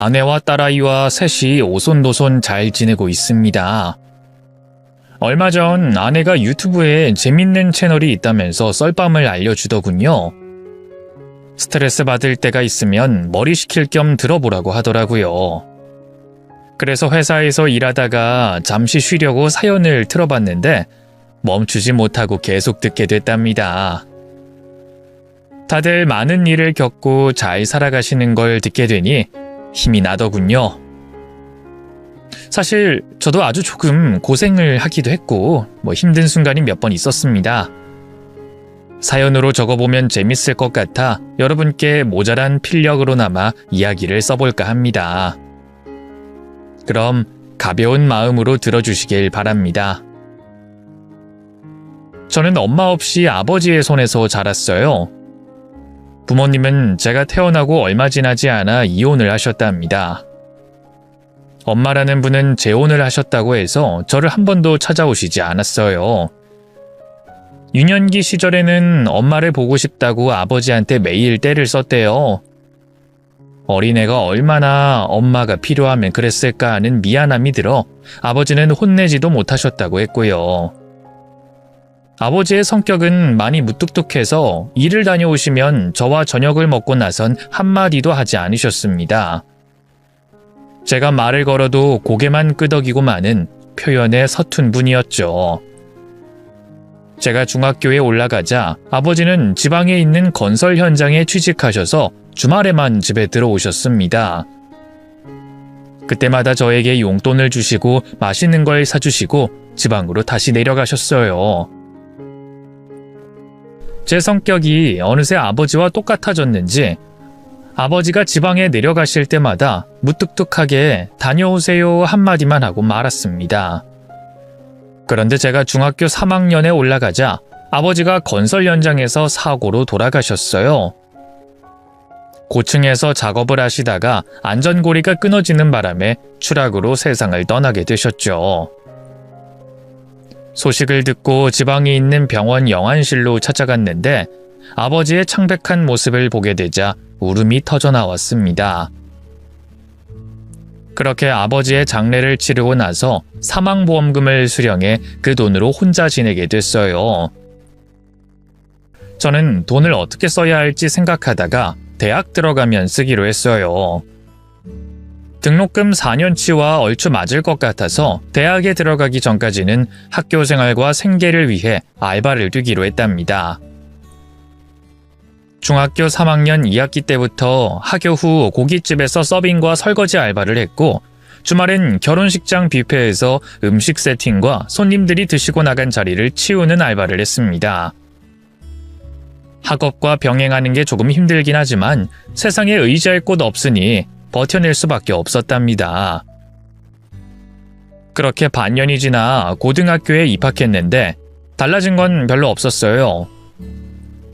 아내와 딸아이와 셋이 오손도손 잘 지내고 있습니다. 얼마 전 아내가 유튜브에 재밌는 채널이 있다면서 썰밤을 알려주더군요. 스트레스 받을 때가 있으면 머리 식힐 겸 들어보라고 하더라고요. 그래서 회사에서 일하다가 잠시 쉬려고 사연을 틀어봤는데 멈추지 못하고 계속 듣게 됐답니다. 다들 많은 일을 겪고 잘 살아가시는 걸 듣게 되니 힘이 나더군요. 사실 저도 아주 조금 고생을 하기도 했고 뭐 힘든 순간이 몇 번 있었습니다. 사연으로 적어보면 재밌을 것 같아 여러분께 모자란 필력으로나마 이야기를 써볼까 합니다. 그럼 가벼운 마음으로 들어주시길 바랍니다. 저는 엄마 없이 아버지의 손에서 자랐어요. 부모님은 제가 태어나고 얼마 지나지 않아 이혼을 하셨답니다. 엄마라는 분은 재혼을 하셨다고 해서 저를 한 번도 찾아오시지 않았어요. 유년기 시절에는 엄마를 보고 싶다고 아버지한테 매일 떼를 썼대요. 어린애가 얼마나 엄마가 필요하면 그랬을까 하는 미안함이 들어 아버지는 혼내지도 못하셨다고 했고요. 아버지의 성격은 많이 무뚝뚝해서 일을 다녀오시면 저와 저녁을 먹고 나선 한마디도 하지 않으셨습니다. 제가 말을 걸어도 고개만 끄덕이고 마는 표현에 서툰 분이었죠. 제가 중학교에 올라가자 아버지는 지방에 있는 건설 현장에 취직하셔서 주말에만 집에 들어오셨습니다. 그때마다 저에게 용돈을 주시고 맛있는 걸 사주시고 지방으로 다시 내려가셨어요. 제 성격이 어느새 아버지와 똑같아졌는지 아버지가 지방에 내려가실 때마다 무뚝뚝하게 다녀오세요 한마디만 하고 말았습니다. 그런데 제가 중학교 3학년에 올라가자 아버지가 건설 현장에서 사고로 돌아가셨어요. 고층에서 작업을 하시다가 안전고리가 끊어지는 바람에 추락으로 세상을 떠나게 되셨죠. 소식을 듣고 지방에 있는 병원 영안실로 찾아갔는데 아버지의 창백한 모습을 보게 되자 울음이 터져 나왔습니다. 그렇게 아버지의 장례를 치르고 나서 사망보험금을 수령해 그 돈으로 혼자 지내게 됐어요. 저는 돈을 어떻게 써야 할지 생각하다가 대학 들어가면 쓰기로 했어요. 등록금 4년치와 얼추 맞을 것 같아서 대학에 들어가기 전까지는 학교 생활과 생계를 위해 알바를 뛰기로 했답니다. 중학교 3학년 2학기 때부터 학교 후 고깃집에서 서빙과 설거지 알바를 했고 주말엔 결혼식장 뷔페에서 음식 세팅과 손님들이 드시고 나간 자리를 치우는 알바를 했습니다. 학업과 병행하는 게 조금 힘들긴 하지만 세상에 의지할 곳 없으니 버텨낼 수밖에 없었답니다. 그렇게 반년이 지나 고등학교에 입학했는데 달라진 건 별로 없었어요.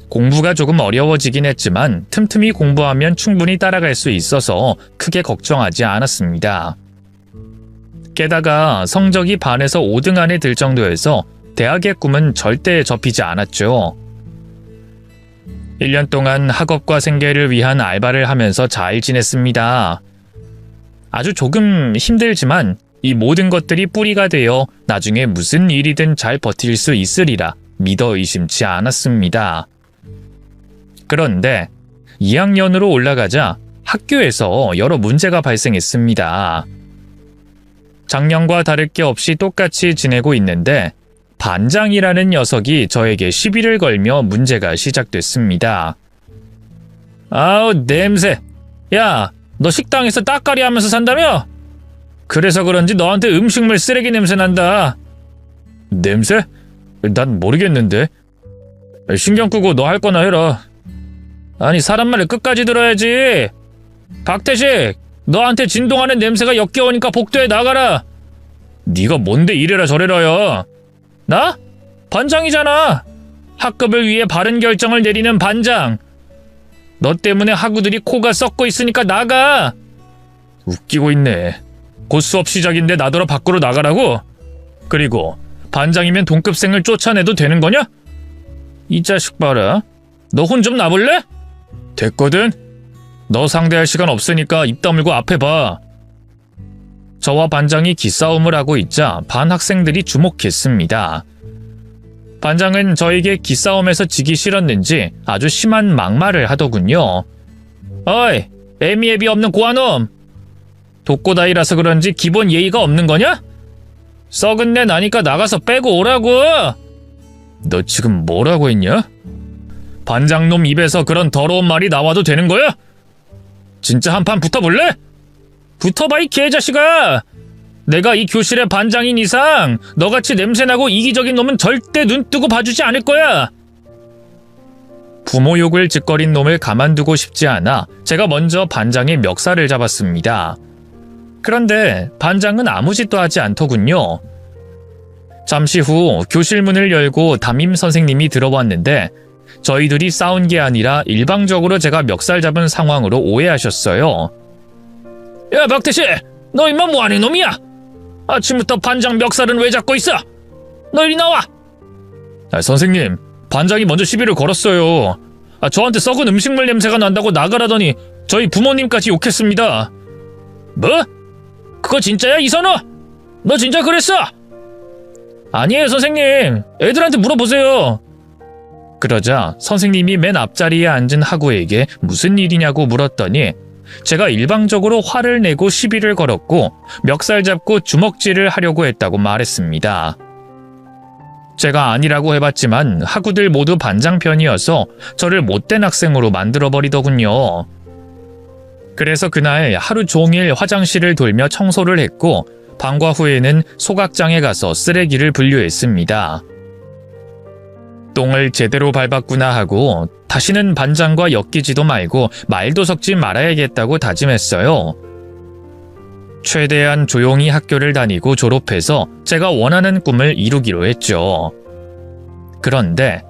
공부가 조금 어려워지긴 했지만 틈틈이 공부하면 충분히 따라갈 수 있어서 크게 걱정하지 않았습니다. 게다가 성적이 반에서 5등 안에 들 정도여서 대학의 꿈은 절대 접히지 않았죠. 1년 동안 학업과 생계를 위한 알바를 하면서 잘 지냈습니다. 아주 조금 힘들지만 이 모든 것들이 뿌리가 되어 나중에 무슨 일이든 잘 버틸 수 있으리라 믿어 의심치 않았습니다. 그런데 2학년으로 올라가자 학교에서 여러 문제가 발생했습니다. 작년과 다를 게 없이 똑같이 지내고 있는데 반장이라는 녀석이 저에게 시비를 걸며 문제가 시작됐습니다. 아우 냄새. 야, 너 식당에서 따까리 하면서 산다며? 그래서 그런지 너한테 음식물 쓰레기 냄새 난다. 냄새? 난 모르겠는데. 신경 끄고 너 할 거나 해라. 아니 사람 말을 끝까지 들어야지. 박태식, 너한테 진동하는 냄새가 역겨우니까 복도에 나가라. 네가 뭔데 이래라 저래라야. 나? 반장이잖아. 학급을 위해 바른 결정을 내리는 반장. 너 때문에 학우들이 코가 썩고 있으니까 나가. 웃기고 있네. 곧 수업 시작인데 나더러 밖으로 나가라고? 그리고 반장이면 동급생을 쫓아내도 되는 거냐? 이 자식 봐라. 너 혼 좀 나볼래? 됐거든. 너 상대할 시간 없으니까 입 다물고 앞에 봐. 저와 반장이 기싸움을 하고 있자 반 학생들이 주목했습니다. 반장은 저에게 기싸움에서 지기 싫었는지 아주 심한 막말을 하더군요. 어이, 애미 애비 없는 고아놈! 독고다이라서 그런지 기본 예의가 없는 거냐? 썩은 내 나니까 나가서 빼고 오라고! 너 지금 뭐라고 했냐? 반장놈 입에서 그런 더러운 말이 나와도 되는 거야? 진짜 한 판 붙어볼래? 붙어봐 이 개자식아! 내가 이 교실의 반장인 이상 너같이 냄새나고 이기적인 놈은 절대 눈 뜨고 봐주지 않을 거야! 부모 욕을 짓거린 놈을 가만두고 싶지 않아 제가 먼저 반장의 멱살을 잡았습니다. 그런데 반장은 아무 짓도 하지 않더군요. 잠시 후 교실 문을 열고 담임 선생님이 들어왔는데 저희들이 싸운 게 아니라 일방적으로 제가 멱살 잡은 상황으로 오해하셨어요. 야 박태씨, 너 임마 뭐하는 놈이야? 아침부터 반장 멱살은 왜 잡고 있어? 너 이리 나와! 아, 선생님, 반장이 먼저 시비를 걸었어요. 아, 저한테 썩은 음식물 냄새가 난다고 나가라더니 저희 부모님까지 욕했습니다. 뭐? 그거 진짜야 이선호? 너 진짜 그랬어? 아니에요 선생님. 애들한테 물어보세요. 그러자 선생님이 맨 앞자리에 앉은 학우에게 무슨 일이냐고 물었더니 제가 일방적으로 화를 내고 시비를 걸었고 멱살 잡고 주먹질을 하려고 했다고 말했습니다. 제가 아니라고 해봤지만 학우들 모두 반장 편이어서 저를 못된 학생으로 만들어버리더군요. 그래서 그날 하루 종일 화장실을 돌며 청소를 했고 방과 후에는 소각장에 가서 쓰레기를 분류했습니다. 똥을 제대로 밟았구나 하고 다시는 반장과 엮이지도 말고 말도 섞지 말아야겠다고 다짐했어요. 최대한 조용히 학교를 다니고 졸업해서 제가 원하는 꿈을 이루기로 했죠. 그런데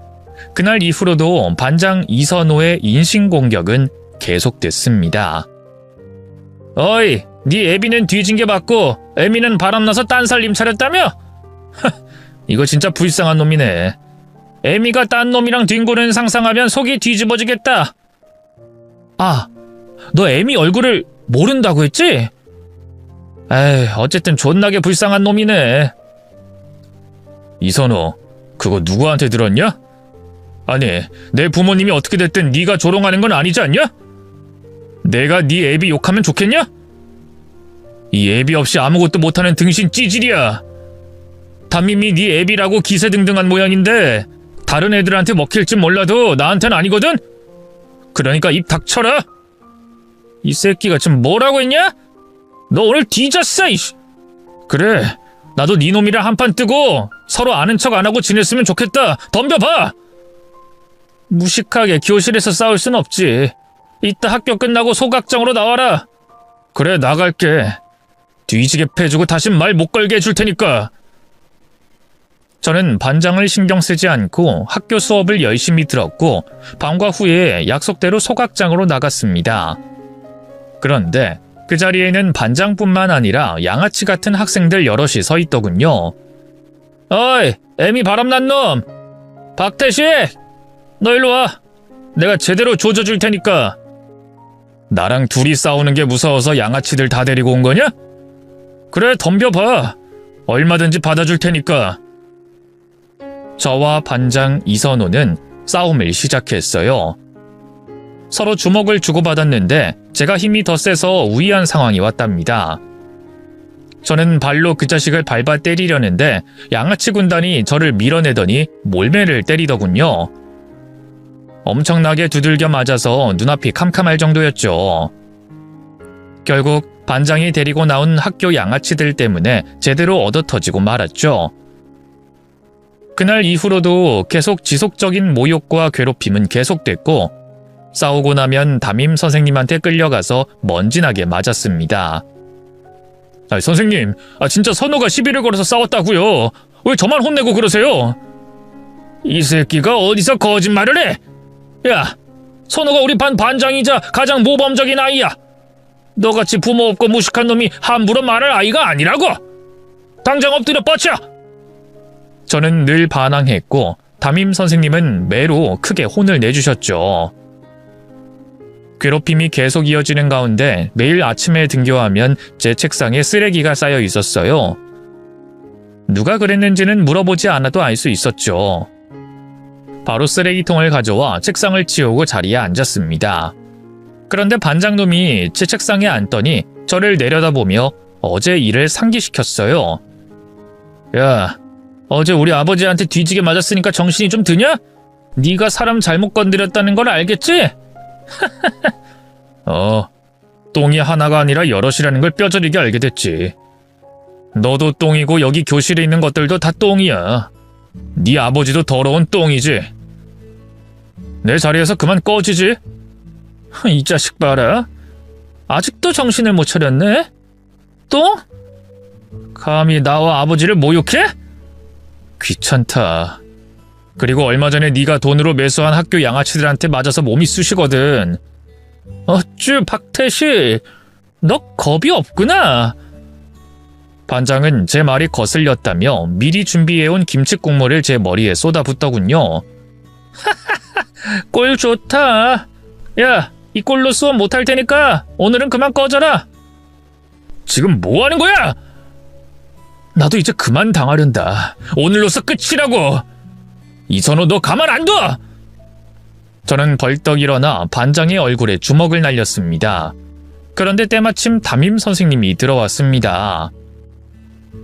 그날 이후로도 반장 이선호의 인신공격은 계속됐습니다. 어이, 네 애비는 뒤진 게 맞고 애미는 바람나서 딴 살림 차렸다며? 이거 진짜 불쌍한 놈이네. 애미가 딴 놈이랑 뒹구는 상상하면 속이 뒤집어지겠다. 아, 너 애미 얼굴을 모른다고 했지? 에이, 어쨌든 존나게 불쌍한 놈이네. 이선호, 그거 누구한테 들었냐? 아니, 내 부모님이 어떻게 됐든 네가 조롱하는 건 아니지 않냐? 내가 네 애비 욕하면 좋겠냐? 이 애비 없이 아무것도 못하는 등신 찌질이야. 담임이 네 애비라고 기세등등한 모양인데 다른 애들한테 먹힐지 몰라도 나한텐 아니거든? 그러니까 입 닥쳐라! 이 새끼가 지금 뭐라고 했냐? 너 오늘 뒤졌어, 이씨! 그래, 나도 네 놈이랑 한 판 뜨고 서로 아는 척 안 하고 지냈으면 좋겠다. 덤벼봐! 무식하게 교실에서 싸울 순 없지. 이따 학교 끝나고 소각장으로 나와라. 그래, 나갈게. 뒤지게 패주고 다신 말못 걸게 해줄 테니까. 저는 반장을 신경 쓰지 않고 학교 수업을 열심히 들었고 방과 후에 약속대로 소각장으로 나갔습니다. 그런데 그 자리에는 반장뿐만 아니라 양아치 같은 학생들 여럿이 서 있더군요. 어이, 애미 바람난 놈! 박태식! 너 일로 와. 내가 제대로 조져줄 테니까. 나랑 둘이 싸우는 게 무서워서 양아치들 다 데리고 온 거냐? 그래, 덤벼봐. 얼마든지 받아줄 테니까. 저와 반장 이선호는 싸움을 시작했어요. 서로 주먹을 주고받았는데 제가 힘이 더 세서 우위한 상황이 왔답니다. 저는 발로 그 자식을 밟아 때리려는데 양아치 군단이 저를 밀어내더니 몰매를 때리더군요. 엄청나게 두들겨 맞아서 눈앞이 캄캄할 정도였죠. 결국 반장이 데리고 나온 학교 양아치들 때문에 제대로 얻어터지고 말았죠. 그날 이후로도 계속 지속적인 모욕과 괴롭힘은 계속됐고 싸우고 나면 담임 선생님한테 끌려가서 먼지나게 맞았습니다. 아, 선생님, 아, 진짜 선호가 시비를 걸어서 싸웠다고요. 왜 저만 혼내고 그러세요? 이 새끼가 어디서 거짓말을 해? 야, 선호가 우리 반 반장이자 가장 모범적인 아이야. 너같이 부모 없고 무식한 놈이 함부로 말할 아이가 아니라고. 당장 엎드려 뻗쳐. 저는 늘 반항했고 담임 선생님은 매로 크게 혼을 내주셨죠. 괴롭힘이 계속 이어지는 가운데 매일 아침에 등교하면 제 책상에 쓰레기가 쌓여 있었어요. 누가 그랬는지는 물어보지 않아도 알 수 있었죠. 바로 쓰레기통을 가져와 책상을 치우고 자리에 앉았습니다. 그런데 반장놈이 제 책상에 앉더니 저를 내려다보며 어제 일을 상기시켰어요. 야, 어제 우리 아버지한테 뒤지게 맞았으니까 정신이 좀 드냐? 네가 사람 잘못 건드렸다는 걸 알겠지? 어, 똥이 하나가 아니라 여럿이라는 걸 뼈저리게 알게 됐지. 너도 똥이고 여기 교실에 있는 것들도 다 똥이야. 네 아버지도 더러운 똥이지. 내 자리에서 그만 꺼지지. 이 자식 봐라. 아직도 정신을 못 차렸네. 똥? 감히 나와 아버지를 모욕해? 귀찮다. 그리고 얼마 전에 네가 돈으로 매수한 학교 양아치들한테 맞아서 몸이 쑤시거든. 어쭈 박태식, 너 겁이 없구나. 반장은 제 말이 거슬렸다며 미리 준비해온 김치 국물을 제 머리에 쏟아붓더군요. 꼴 좋다. 야, 이 꼴로 수업 못할 테니까 오늘은 그만 꺼져라. 지금 뭐 하는 거야? 나도 이제 그만 당하련다. 오늘로서 끝이라고. 이선호 너 가만 안 둬! 저는 벌떡 일어나 반장의 얼굴에 주먹을 날렸습니다. 그런데 때마침 담임 선생님이 들어왔습니다.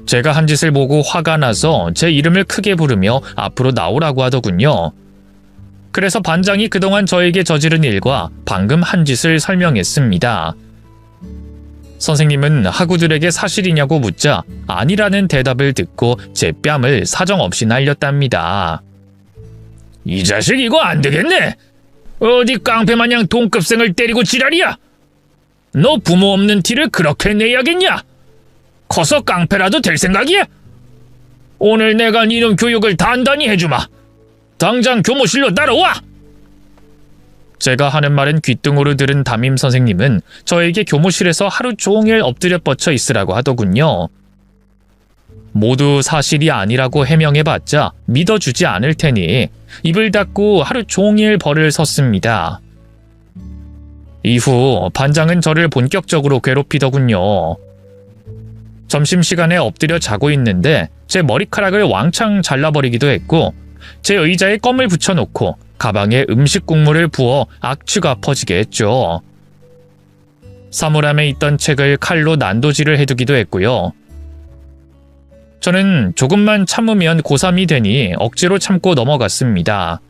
제가 한 짓을 보고 화가 나서 제 이름을 크게 부르며 앞으로 나오라고 하더군요. 그래서 반장이 그동안 저에게 저지른 일과 방금 한 짓을 설명했습니다. 선생님은 학우들에게 사실이냐고 묻자 아니라는 대답을 듣고 제 뺨을 사정없이 날렸답니다. 이 자식 이거 안 되겠네. 어디 깡패 마냥 동급생을 때리고 지랄이야. 너 부모 없는 티를 그렇게 내야겠냐? 커서 깡패라도 될 생각이야? 오늘 내가 니놈 교육을 단단히 해주마. 당장 교무실로 따라와. 제가 하는 말은 귀등으로 들은 담임 선생님은 저에게 교무실에서 하루 종일 엎드려 뻗쳐 있으라고 하더군요. 모두 사실이 아니라고 해명해봤자 믿어주지 않을 테니 입을 닫고 하루 종일 벌을 섰습니다. 이후 반장은 저를 본격적으로 괴롭히더군요. 점심시간에 엎드려 자고 있는데 제 머리카락을 왕창 잘라버리기도 했고 제 의자에 껌을 붙여놓고 가방에 음식 국물을 부어 악취가 퍼지게 했죠. 사물함에 있던 책을 칼로 난도질을 해두기도 했고요. 저는 조금만 참으면 고3이 되니 억지로 참고 넘어갔습니다.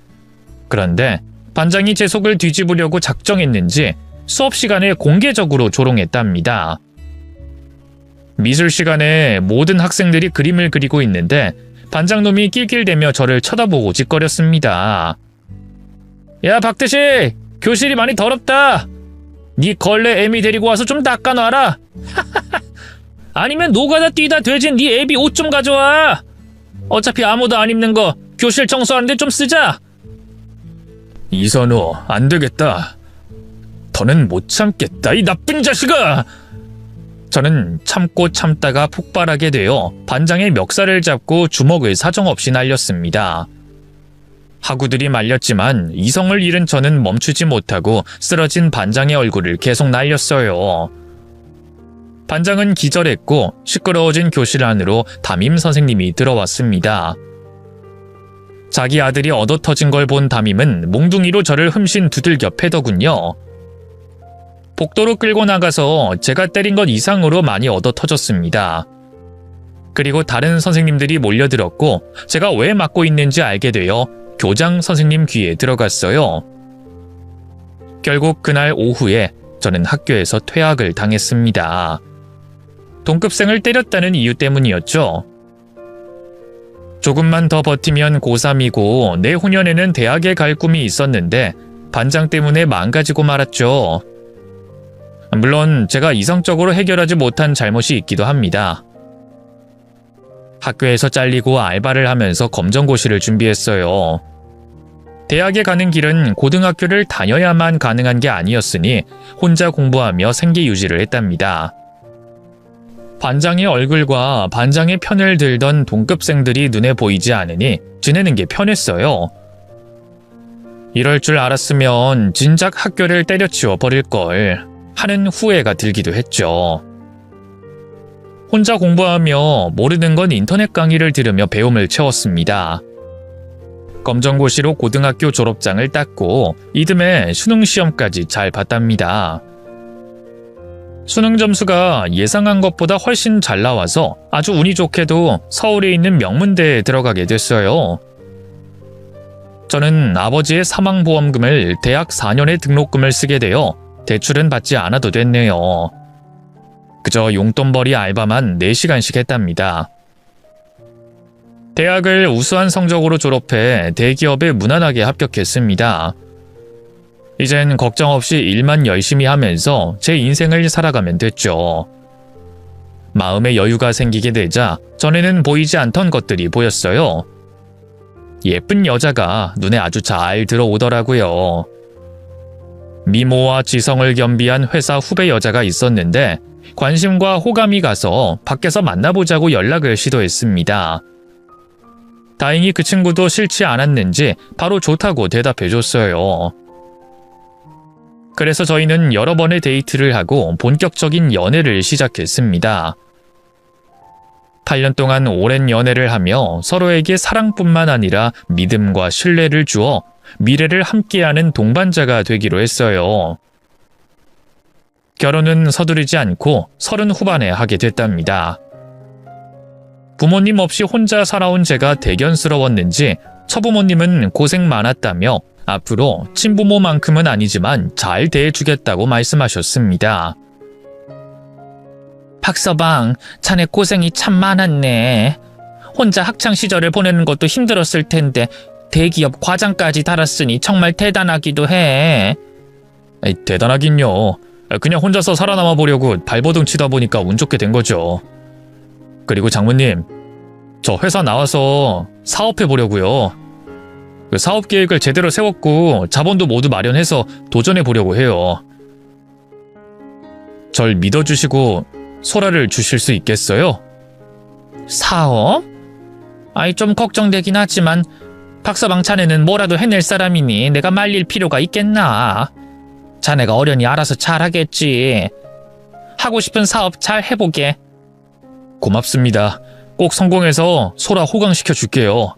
그런데 반장이 제 속을 뒤집으려고 작정했는지 수업 시간에 공개적으로 조롱했답니다. 미술 시간에 모든 학생들이 그림을 그리고 있는데 반장놈이 낄낄대며 저를 쳐다보고 짓거렸습니다. 야 박대식 교실이 많이 더럽다. 네 걸레 애미 데리고 와서 좀 닦아놔라. 아니면 노가다 뛰다 돼진 네 애비 옷 좀 가져와. 어차피 아무도 안 입는 거 교실 청소하는데 좀 쓰자. 이선우 안 되겠다. 더는 못 참겠다 이 나쁜 자식아. 저는 참고 참다가 폭발하게 되어 반장의 멱살을 잡고 주먹을 사정없이 날렸습니다. 하구들이 말렸지만 이성을 잃은 저는 멈추지 못하고 쓰러진 반장의 얼굴을 계속 날렸어요. 반장은 기절했고 시끄러워진 교실 안으로 담임 선생님이 들어왔습니다. 자기 아들이 얻어 터진 걸 본 담임은 몽둥이로 저를 흠신 두들겨 패더군요. 복도로 끌고 나가서 제가 때린 것 이상으로 많이 얻어 터졌습니다. 그리고 다른 선생님들이 몰려들었고 제가 왜 맞고 있는지 알게 되어 교장 선생님 귀에 들어갔어요. 결국 그날 오후에 저는 학교에서 퇴학을 당했습니다. 동급생을 때렸다는 이유 때문이었죠. 조금만 더 버티면 고3이고 내후년에는 대학에 갈 꿈이 있었는데 반장 때문에 망가지고 말았죠. 물론 제가 이성적으로 해결하지 못한 잘못이 있기도 합니다. 학교에서 잘리고 알바를 하면서 검정고시를 준비했어요. 대학에 가는 길은 고등학교를 다녀야만 가능한 게 아니었으니 혼자 공부하며 생계 유지를 했답니다. 반장의 얼굴과 반장의 편을 들던 동급생들이 눈에 보이지 않으니 지내는 게 편했어요. 이럴 줄 알았으면 진작 학교를 때려치워 버릴 걸 하는 후회가 들기도 했죠. 혼자 공부하며 모르는 건 인터넷 강의를 들으며 배움을 채웠습니다. 검정고시로 고등학교 졸업장을 땄고 이듬해 수능 시험까지 잘 봤답니다. 수능 점수가 예상한 것보다 훨씬 잘 나와서 아주 운이 좋게도 서울에 있는 명문대에 들어가게 됐어요. 저는 아버지의 사망보험금을 대학 4년의 등록금을 쓰게 되어 대출은 받지 않아도 됐네요. 그저 용돈벌이 알바만 4시간씩 했답니다. 대학을 우수한 성적으로 졸업해 대기업에 무난하게 합격했습니다. 이젠 걱정 없이 일만 열심히 하면서 제 인생을 살아가면 됐죠. 마음의 여유가 생기게 되자 전에는 보이지 않던 것들이 보였어요. 예쁜 여자가 눈에 아주 잘 들어오더라고요. 미모와 지성을 겸비한 회사 후배 여자가 있었는데 관심과 호감이 가서 밖에서 만나보자고 연락을 시도했습니다. 다행히 그 친구도 싫지 않았는지 바로 좋다고 대답해줬어요. 그래서 저희는 여러 번의 데이트를 하고 본격적인 연애를 시작했습니다. 8년 동안 오랜 연애를 하며 서로에게 사랑뿐만 아니라 믿음과 신뢰를 주어 미래를 함께하는 동반자가 되기로 했어요. 결혼은 서두르지 않고 서른 후반에 하게 됐답니다. 부모님 없이 혼자 살아온 제가 대견스러웠는지 처부모님은 고생 많았다며 앞으로 친부모만큼은 아니지만 잘 대해주겠다고 말씀하셨습니다. 박서방, 자네 고생이 참 많았네. 혼자 학창 시절을 보내는 것도 힘들었을 텐데 대기업 과장까지 달았으니 정말 대단하기도 해. 에이, 대단하긴요. 그냥 혼자서 살아남아 보려고 발버둥 치다 보니까 운 좋게 된 거죠. 그리고 장모님, 저 회사 나와서 사업해 보려고요. 그 사업 계획을 제대로 세웠고 자본도 모두 마련해서 도전해 보려고 해요. 절 믿어주시고 소라를 주실 수 있겠어요? 사업? 아이 좀 걱정되긴 하지만 박서방 자네는 뭐라도 해낼 사람이니 내가 말릴 필요가 있겠나? 자네가 어련히 알아서 잘하겠지. 하고 싶은 사업 잘 해보게. 고맙습니다. 꼭 성공해서 소라 호강시켜 줄게요.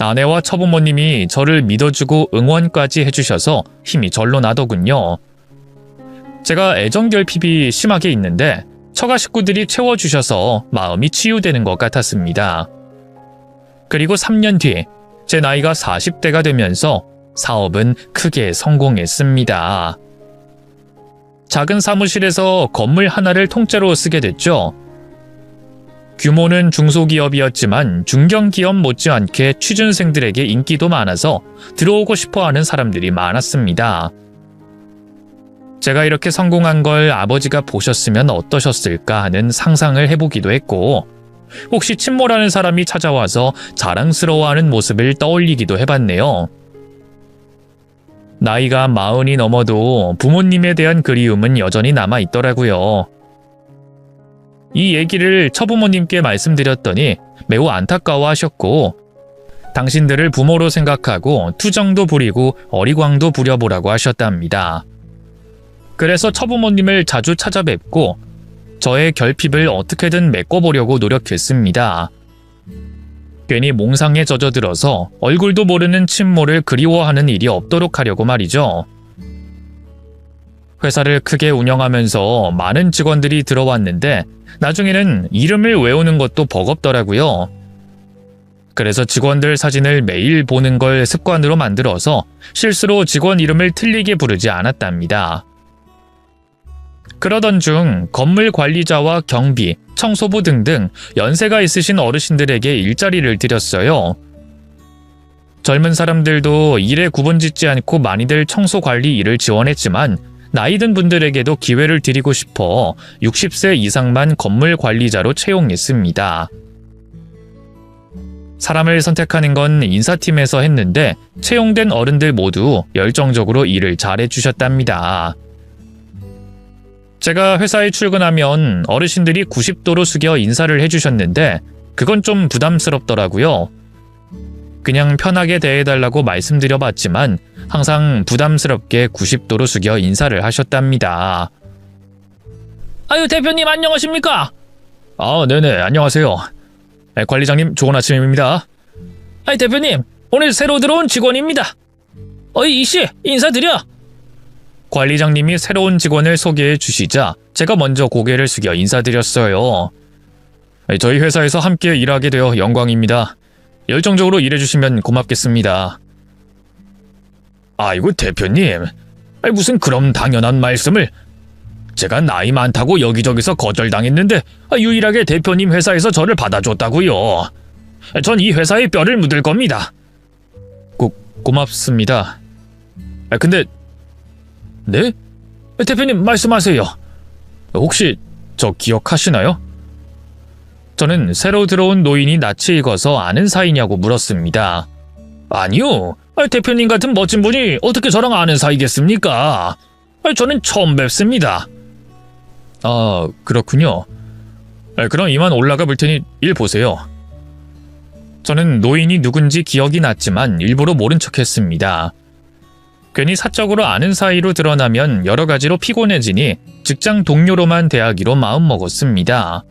아내와 처부모님이 저를 믿어주고 응원까지 해주셔서 힘이 절로 나더군요. 제가 애정결핍이 심하게 있는데 처가 식구들이 채워주셔서 마음이 치유되는 것 같았습니다. 그리고 3년 뒤, 제 나이가 40대가 되면서 사업은 크게 성공했습니다. 작은 사무실에서 건물 하나를 통째로 쓰게 됐죠. 규모는 중소기업이었지만 중견기업 못지않게 취준생들에게 인기도 많아서 들어오고 싶어 하는 사람들이 많았습니다. 제가 이렇게 성공한 걸 아버지가 보셨으면 어떠셨을까 하는 상상을 해보기도 했고, 혹시 친모라는 사람이 찾아와서 자랑스러워하는 모습을 떠올리기도 해봤네요. 나이가 마흔이 넘어도 부모님에 대한 그리움은 여전히 남아 있더라고요. 이 얘기를 처부모님께 말씀드렸더니 매우 안타까워 하셨고, 당신들을 부모로 생각하고 투정도 부리고 어리광도 부려보라고 하셨답니다. 그래서 처부모님을 자주 찾아뵙고 저의 결핍을 어떻게든 메꿔보려고 노력했습니다. 괜히 몽상에 젖어들어서 얼굴도 모르는 친모를 그리워하는 일이 없도록 하려고 말이죠. 회사를 크게 운영하면서 많은 직원들이 들어왔는데 나중에는 이름을 외우는 것도 버겁더라고요. 그래서 직원들 사진을 매일 보는 걸 습관으로 만들어서 실수로 직원 이름을 틀리게 부르지 않았답니다. 그러던 중 건물 관리자와 경비, 청소부 등등 연세가 있으신 어르신들에게 일자리를 드렸어요. 젊은 사람들도 일에 구분짓지 않고 많이들 청소 관리 일을 지원했지만 나이 든 분들에게도 기회를 드리고 싶어 60세 이상만 건물 관리자로 채용했습니다. 사람을 선택하는 건 인사팀에서 했는데 채용된 어른들 모두 열정적으로 일을 잘해 주셨답니다. 제가 회사에 출근하면 어르신들이 90도로 숙여 인사를 해주셨는데 그건 좀 부담스럽더라고요. 그냥 편하게 대해달라고 말씀드려봤지만 항상 부담스럽게 90도로 숙여 인사를 하셨답니다. 아유 대표님 안녕하십니까? 아, 네네, 안녕하세요. 네, 관리장님, 좋은 아침입니다. 아이 대표님 오늘 새로 들어온 직원입니다. 어이 이씨 인사드려. 관리장님이 새로운 직원을 소개해 주시자 제가 먼저 고개를 숙여 인사드렸어요. 네, 저희 회사에서 함께 일하게 되어 영광입니다. 열정적으로 일해주시면 고맙겠습니다. 아이고, 대표님. 무슨 그럼 당연한 말씀을. 제가 나이 많다고 여기저기서 거절당했는데 아, 유일하게 대표님 회사에서 저를 받아줬다고요. 전 이 회사에 뼈를 묻을 겁니다. 고, 고맙습니다. 아, 근데 네? 대표님 말씀하세요. 혹시 저 기억하시나요? 저는 새로 들어온 노인이 낯이 익어서 아는 사이냐고 물었습니다. 아니요. 아, 대표님 같은 멋진 분이 어떻게 저랑 아는 사이겠습니까? 아, 저는 처음 뵙습니다. 아, 그렇군요. 아, 그럼 이만 올라가 볼 테니 일 보세요. 저는 노인이 누군지 기억이 났지만 일부러 모른 척 했습니다. 괜히 사적으로 아는 사이로 드러나면 여러 가지로 피곤해지니 직장 동료로만 대하기로 마음먹었습니다.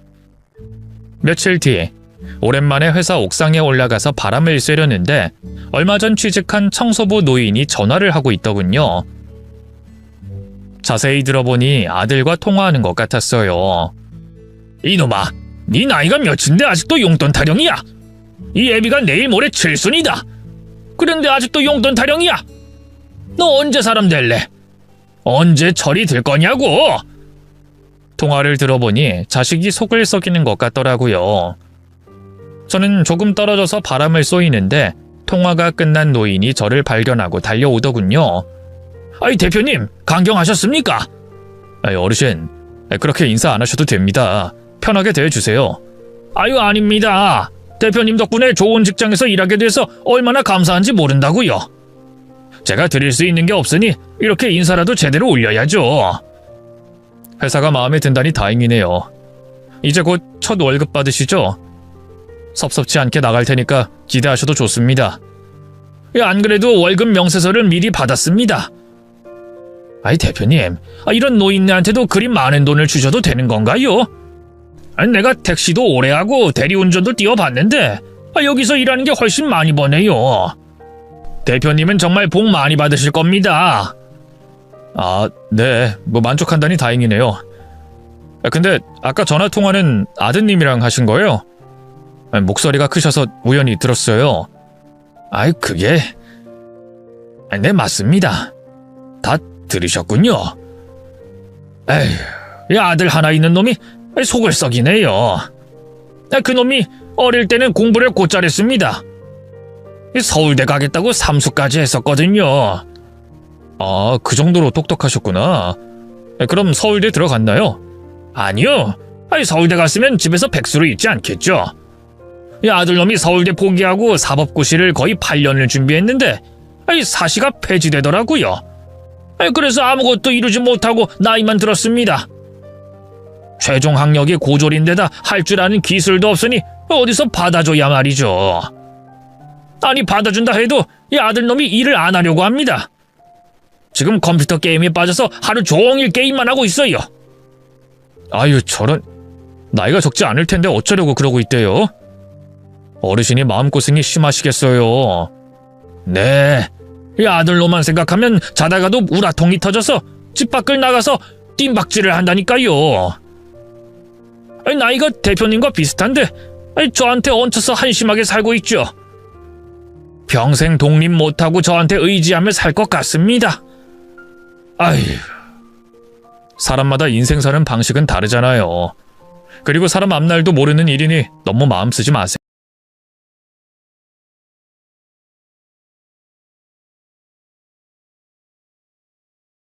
며칠 뒤 오랜만에 회사 옥상에 올라가서 바람을 쐬려는데 얼마 전 취직한 청소부 노인이 전화를 하고 있더군요. 자세히 들어보니 아들과 통화하는 것 같았어요. 이놈아, 네 나이가 몇인데 아직도 용돈 타령이야? 이 애비가 내일 모레 칠순이다. 그런데 아직도 용돈 타령이야? 너 언제 사람 될래? 언제 철이 들 거냐고? 통화를 들어보니 자식이 속을 썩이는 것 같더라고요. 저는 조금 떨어져서 바람을 쏘이는데 통화가 끝난 노인이 저를 발견하고 달려오더군요. 아이 대표님 강경하셨습니까? 아이 어르신 그렇게 인사 안 하셔도 됩니다. 편하게 대해주세요. 아유 아닙니다. 대표님 덕분에 좋은 직장에서 일하게 돼서 얼마나 감사한지 모른다고요. 제가 드릴 수 있는 게 없으니 이렇게 인사라도 제대로 올려야죠. 회사가 마음에 든다니 다행이네요. 이제 곧 첫 월급 받으시죠? 섭섭치 않게 나갈 테니까 기대하셔도 좋습니다. 안 그래도 월급 명세서를 미리 받았습니다. 아이 대표님, 아, 이런 노인네한테도 그리 많은 돈을 주셔도 되는 건가요? 내가 택시도 오래 하고 대리운전도 뛰어봤는데 아, 여기서 일하는 게 훨씬 많이 버네요. 대표님은 정말 복 많이 받으실 겁니다. 아, 네. 뭐 만족한다니 다행이네요. 아, 근데 아까 전화 통화는 아드님이랑 하신 거예요? 아, 목소리가 크셔서 우연히 들었어요. 아이, 그게... 아, 네, 맞습니다. 다 들으셨군요. 에휴, 이 아들 하나 있는 놈이 속을 썩이네요. 아, 그 놈이 어릴 때는 공부를 곧잘 했습니다. 서울대 가겠다고 삼수까지 했었거든요. 아, 그 정도로 똑똑하셨구나. 그럼 서울대 들어갔나요? 아니요. 아니, 서울대 갔으면 집에서 백수로 있지 않겠죠. 이 아들놈이 서울대 포기하고 사법고시를 거의 8년을 준비했는데 아니, 사시가 폐지되더라고요. 아니, 그래서 아무것도 이루지 못하고 나이만 들었습니다. 최종 학력이 고졸인데다 할 줄 아는 기술도 없으니 어디서 받아줘야 말이죠. 아니 받아준다 해도 이 아들놈이 일을 안 하려고 합니다. 지금 컴퓨터 게임에 빠져서 하루 종일 게임만 하고 있어요. 아유 저런 나이가 적지 않을 텐데 어쩌려고 그러고 있대요. 어르신이 마음고생이 심하시겠어요. 네, 이 아들놈만 생각하면 자다가도 우라통이 터져서 집 밖을 나가서 뜀박질을 한다니까요. 나이가 대표님과 비슷한데 저한테 얹혀서 한심하게 살고 있죠. 평생 독립 못하고 저한테 의지하며 살 것 같습니다. 아휴. 사람마다 인생 사는 방식은 다르잖아요. 그리고 사람 앞날도 모르는 일이니 너무 마음 쓰지 마세요.